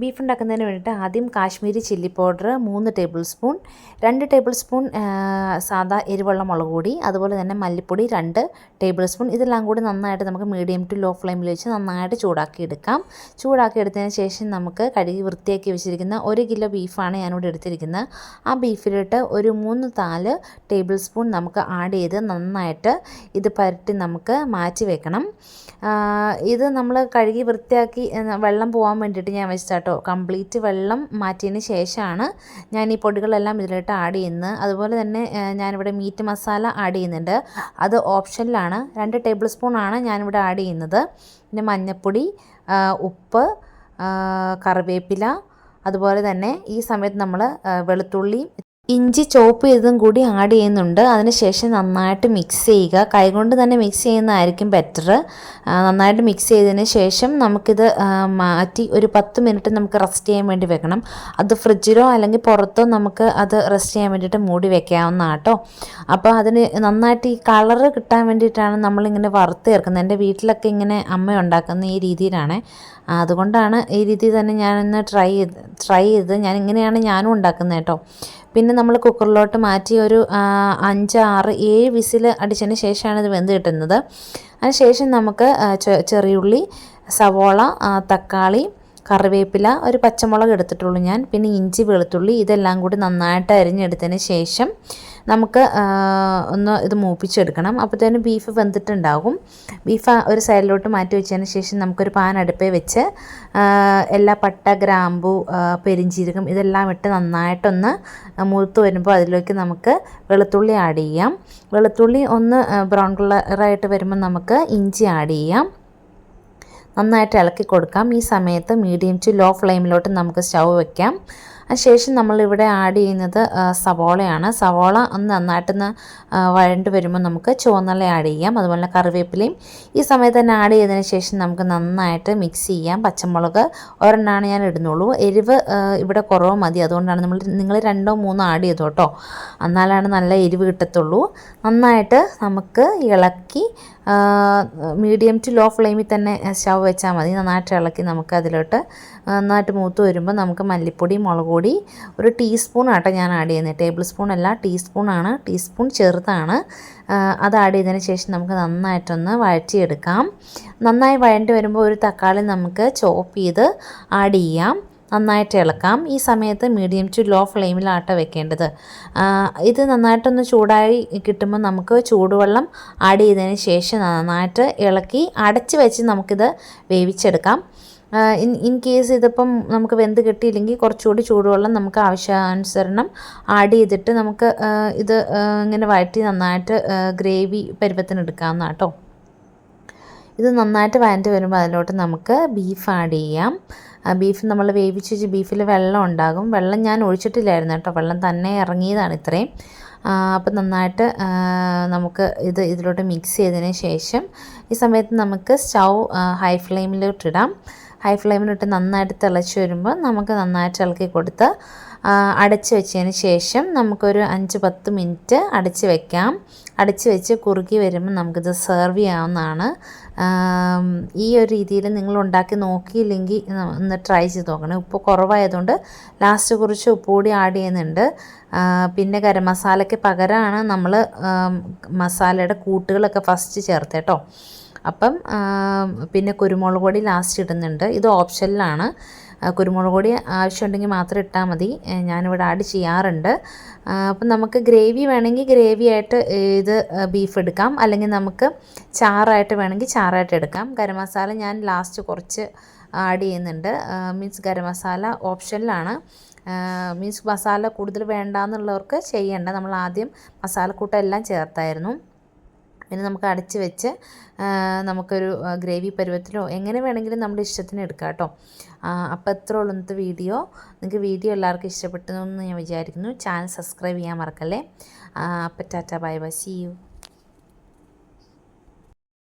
Beef ഉണ്ടാക്കുന്നതിന് വേണ്ടിയിട്ട് ആദ്യം കാശ്മീരി ചില്ലി പൗഡർ മൂന്ന് ടേബിൾ സ്പൂൺ രണ്ട് ടേബിൾ സ്പൂൺ സാധാ എരിവുള്ള മുളക് പൊടി അതുപോലെ തന്നെ മല്ലിപ്പൊടി രണ്ട് ടേബിൾ സ്പൂൺ. ഇതെല്ലാം കൂടി നന്നായിട്ട് നമുക്ക് മീഡിയം ടു ലോ ഫ്ലെയിമിൽ വെച്ച് നന്നായിട്ട് ചൂടാക്കി എടുക്കാം. ചൂടാക്കി എടുത്തതിന് ശേഷം നമുക്ക് കഴുകി വൃത്തിയാക്കി വെച്ചിരിക്കുന്ന ഒരു കിലോ ബീഫാണ് ഞാനിവിടെ എടുത്തിരിക്കുന്നത്. ആ ബീഫിലിട്ട് ഒരു മൂന്ന് നാല് ടേബിൾ സ്പൂൺ നമുക്ക് ആഡ് ചെയ്ത് നന്നായിട്ട് ഇത് പരട്ടി നമുക്ക് മാറ്റി വെക്കണം. ഇത് നമ്മൾ കഴുകി വൃത്തിയാക്കി വെള്ളം പോകാൻ വേണ്ടിയിട്ട് ഞാൻ വെച്ചാട്ടോ കേട്ടോ. കംപ്ലീറ്റ് വെള്ളം മാറ്റിയതിന് ശേഷമാണ് ഞാൻ ഈ പൊടികളെല്ലാം ഇതിലിട്ട് ആഡ് ചെയ്യുന്നത്. അതുപോലെ തന്നെ ഞാനിവിടെ മീറ്റ് മസാല ആഡ് ചെയ്യുന്നുണ്ട്. അത് ഓപ്ഷനിലാണ്. രണ്ട് ടേബിൾ സ്പൂണാണ് ഞാനിവിടെ ആഡ് ചെയ്യുന്നത്. പിന്നെ മഞ്ഞൾപ്പൊടി ഉപ്പ് കറിവേപ്പില. അതുപോലെ തന്നെ ഈ സമയത്ത് നമ്മൾ വെളുത്തുള്ളി ഇഞ്ചി ചോപ്പ് ചെയ്തതും കൂടി ആഡ് ചെയ്യുന്നുണ്ട്. അതിനുശേഷം നന്നായിട്ട് മിക്സ് ചെയ്യുക. കൈകൊണ്ട് തന്നെ മിക്സ് ചെയ്യുന്നതായിരിക്കും ബെറ്റർ നന്നായിട്ട് മിക്സ് ചെയ്തതിന് ശേഷം നമുക്കിത് മാറ്റി ഒരു പത്ത് മിനിറ്റ് നമുക്ക് റെസ്റ്റ് ചെയ്യാൻ വേണ്ടി വെക്കണം. അത് ഫ്രിഡ്ജിലോ അല്ലെങ്കിൽ പുറത്തോ നമുക്ക് അത് റെസ്റ്റ് ചെയ്യാൻ വേണ്ടിയിട്ട് മൂടി വെക്കാവുന്നതാണ് കേട്ടോ അപ്പോൾ അതിന് നന്നായിട്ട് ഈ കളറ് കിട്ടാൻ വേണ്ടിയിട്ടാണ് നമ്മളിങ്ങനെ വറുത്ത് ചേർക്കുന്നത്. എന്റെ വീട്ടിലൊക്കെ ഇങ്ങനെ അമ്മ ഉണ്ടാക്കുന്ന ഈ രീതിയിലാണ്. അതുകൊണ്ടാണ് ഈ രീതി തന്നെ ഞാനിന്ന് ട്രൈ ചെയ്ത് ട്രൈ ചെയ്ത് ഞാൻ ഇങ്ങനെയാണ് ഞാനും ഉണ്ടാക്കുന്നത് കേട്ടോ. പിന്നെ നമ്മൾ കുക്കറിലോട്ട് മാറ്റി ഒരു അഞ്ച് ആറ് ഏഴ് വിസിൽ അടിച്ചതിന് ശേഷമാണ് ഇത് വെന്ത് കിട്ടുന്നത്. അതിനുശേഷം നമുക്ക് ചെറിയുള്ളി സവോള തക്കാളി കറിവേപ്പില ഒരു പച്ചമുളക് എടുത്തിട്ടുള്ളൂ ഞാൻ. പിന്നെ ഇഞ്ചി വെളുത്തുള്ളി ഇതെല്ലാം കൂടി നന്നായിട്ട് അരിഞ്ഞെടുത്തതിന് ശേഷം നമുക്ക് ഒന്ന് ഇത് മൂപ്പിച്ചെടുക്കണം. അപ്പോഴത്തേനും ബീഫ് വെന്തിട്ടുണ്ടാകും. ബീഫ് ഒരു സൈഡിലോട്ട് മാറ്റി വെച്ചതിന് ശേഷം നമുക്കൊരു പാൻ അടുപ്പേ വെച്ച് എല്ലാ പട്ട ഗ്രാമ്പു പെരിഞ്ചീരകം ഇതെല്ലാം ഇട്ട് നന്നായിട്ടൊന്ന് മൂത്ത് വരുമ്പോൾ അതിലേക്ക് നമുക്ക് വെളുത്തുള്ളി ആഡ് ചെയ്യാം. വെളുത്തുള്ളി ഒന്ന് ബ്രൗൺ കളറായിട്ട് വരുമ്പോൾ നമുക്ക് ഇഞ്ചി ആഡ് ചെയ്യാം. നന്നായിട്ട് ഇളക്കി കൊടുക്കാം. ഈ സമയത്ത് മീഡിയം ടു ലോ ഫ്ലെയിമിലോട്ട് നമുക്ക് സ്റ്റൗ വയ്ക്കാം അതിനുശേഷം നമ്മളിവിടെ ആഡ് ചെയ്യുന്നത് സവോളയാണ്. സവോള ഒന്ന് നന്നായിട്ടൊന്ന് വഴണ്ട് വരുമ്പോൾ നമുക്ക് ചുവന്നല ആഡ് ചെയ്യാം. അതുപോലെ കറിവേപ്പിലയും. ഈ സമയത്ത് തന്നെ ആഡ് ചെയ്തതിന് ശേഷം നമുക്ക് നന്നായിട്ട് മിക്സ് ചെയ്യാം. പച്ചമുളക് ഒരെണ്ണമാണ് ഞാൻ ഇടുന്നുള്ളൂ. എരിവ് ഇവിടെ കുറവ് മതി. അതുകൊണ്ടാണ് നമ്മൾ നിങ്ങൾ രണ്ടോ മൂന്നോ ആഡ് ചെയ്തു കേട്ടോ എന്നാലാണ് നല്ല എരിവ് കിട്ടത്തുള്ളൂ. നന്നായിട്ട് നമുക്ക് ഇളക്കി മീഡിയം ടു ലോ ഫ്ലെയിമിൽ തന്നെ സ്റ്റവ് വെച്ചാൽ മതി. നന്നായിട്ട് ഇളക്കി നമുക്ക് അതിലോട്ട് നന്നായിട്ട് മൂത്ത് വരുമ്പോൾ നമുക്ക് മല്ലിപ്പൊടി മുളക് പൊടി ഒരു ടീസ്പൂൺ ആട്ടെ ഞാൻ ആഡ് ചെയ്യുന്നത് ടേബിൾ സ്പൂൺ അല്ല ടീസ്പൂണാണ്. ടീസ്പൂൺ ചെറുതാണ്. അത് ആഡ് ചെയ്തതിന് ശേഷം നമുക്ക് നന്നായിട്ടൊന്ന് വഴറ്റിയെടുക്കാം. നന്നായി വഴണ്ടി വരുമ്പോൾ ഒരു തക്കാളി നമുക്ക് ചോപ്പ് ചെയ്ത് ആഡ് ചെയ്യാം. നന്നായിട്ട് ഇളക്കാം. ഈ സമയത്ത് മീഡിയം ടു ലോ ഫ്ലെയിമിൽ ആട്ട വെക്കേണ്ടത് ഇത് നന്നായിട്ടൊന്ന് ചൂടായി കിട്ടുമ്പോൾ നമുക്ക് ചൂടുവെള്ളം ആഡ് ചെയ്തതിന് ശേഷം നന്നായിട്ട് ഇളക്കി അടച്ച് വെച്ച് നമുക്കിത് വേവിച്ചെടുക്കാം. ഇൻ ഇൻ കേസ് ഇതിപ്പം നമുക്ക് വെന്ത് കിട്ടിയില്ലെങ്കിൽ കുറച്ചുകൂടി ചൂടുവെള്ളം നമുക്ക് ആവശ്യാനുസരണം ആഡ് ചെയ്തിട്ട് നമുക്ക് ഇത് ഇങ്ങനെ വഴറ്റി നന്നായിട്ട് ഗ്രേവി പരുവത്തിന് എടുക്കാവുന്നതാണ് കേട്ടോ ഇത് നന്നായിട്ട് വഴറ്റി വരുമ്പോൾ അതിലോട്ട് നമുക്ക് ബീഫ് ആഡ് ചെയ്യാം. ബീഫ് നമ്മൾ വേവിച്ച് വെച്ച് ബീഫിൽ വെള്ളം ഉണ്ടാകും. വെള്ളം ഞാൻ ഒഴിച്ചിട്ടില്ലായിരുന്നു കേട്ടോ. വെള്ളം തന്നെ ഇറങ്ങിയതാണ് ഇത്രയും. അപ്പം നന്നായിട്ട് നമുക്ക് ഇത് ഇതിലോട്ട് മിക്സ് ചെയ്തതിന് ശേഷം ഈ സമയത്ത് നമുക്ക് സ്റ്റൗ ഹൈ ഫ്ലെയിമിലോട്ടിടാം ഹൈ ഫ്ലെയിമിലിട്ട് നന്നായിട്ട് തിളച്ച് വരുമ്പോൾ നമുക്ക് നന്നായിട്ട് ഇളക്കി കൊടുത്ത് അടച്ച് വെച്ചതിന് ശേഷം നമുക്കൊരു അഞ്ച് പത്ത് മിനിറ്റ് അടച്ച് വെക്കാം. അടച്ച് വെച്ച് കുറുകി വരുമ്പോൾ നമുക്കിത് സെർവ് ചെയ്യാവുന്നതാണ്. ഈ ഒരു രീതിയിൽ നിങ്ങൾ ഉണ്ടാക്കി നോക്കിയില്ലെങ്കിൽ ഒന്ന് ട്രൈ ചെയ്ത് നോക്കണം. ഉപ്പ് കുറവായതുകൊണ്ട് ലാസ്റ്റ് കുറച്ച് ഉപ്പ് കൂടി ആഡ് ചെയ്യുന്നുണ്ട്. പിന്നെ ഗരം മസാലയ്ക്ക് പകരമാണ് നമ്മൾ മസാലയുടെ കൂട്ടുകളൊക്കെ ഫസ്റ്റ് ചേർത്ത് കേട്ടോ. അപ്പം പിന്നെ കുരുമുളക് പൊടി ലാസ്റ്റ് ഇടുന്നുണ്ട്. ഇത് ഓപ്ഷനിലാണ് കുരുമുളക് പൊടി ആവശ്യമുണ്ടെങ്കിൽ മാത്രം ഇട്ടാൽ മതി. ഞാനിവിടെ ആഡ് ചെയ്യാറുണ്ട്. അപ്പം നമുക്ക് ഗ്രേവി വേണമെങ്കിൽ ഗ്രേവി ആയിട്ട് ഇത് ബീഫ് എടുക്കാം. അല്ലെങ്കിൽ നമുക്ക് ചാറായിട്ട് വേണമെങ്കിൽ ചാറായിട്ട് എടുക്കാം. ഗരം മസാല ഞാൻ ലാസ്റ്റ് കുറച്ച് ആഡ് ചെയ്യുന്നുണ്ട്. മീൻസ് ഗരം മസാല ഓപ്ഷനിലാണ്. മീൻസ് മസാല കൂടുതൽ വേണ്ടാന്നുള്ളവർക്ക് ചെയ്യേണ്ട. നമ്മൾ ആദ്യം മസാലക്കൂട്ടെല്ലാം ചേർത്തായിരുന്നു. പിന്നെ നമുക്ക് അടച്ച് വെച്ച് നമുക്കൊരു ഗ്രേവി പരുവത്തിലോ എങ്ങനെ വേണമെങ്കിലും നമ്മുടെ ഇഷ്ടത്തിന് എടുക്കാം കേട്ടോ. അപ്പോൾ എത്ര ഉള്ളൂ ഇന്നത്തെ വീഡിയോ. നിങ്ങൾക്ക് വീഡിയോ എല്ലാവർക്കും ഇഷ്ടപ്പെട്ടു എന്ന് ഞാൻ വിചാരിക്കുന്നു. ചാനൽ സബ്സ്ക്രൈബ് ചെയ്യാൻ മറക്കല്ലേ? അപ്പോൾ tata bye bye see you.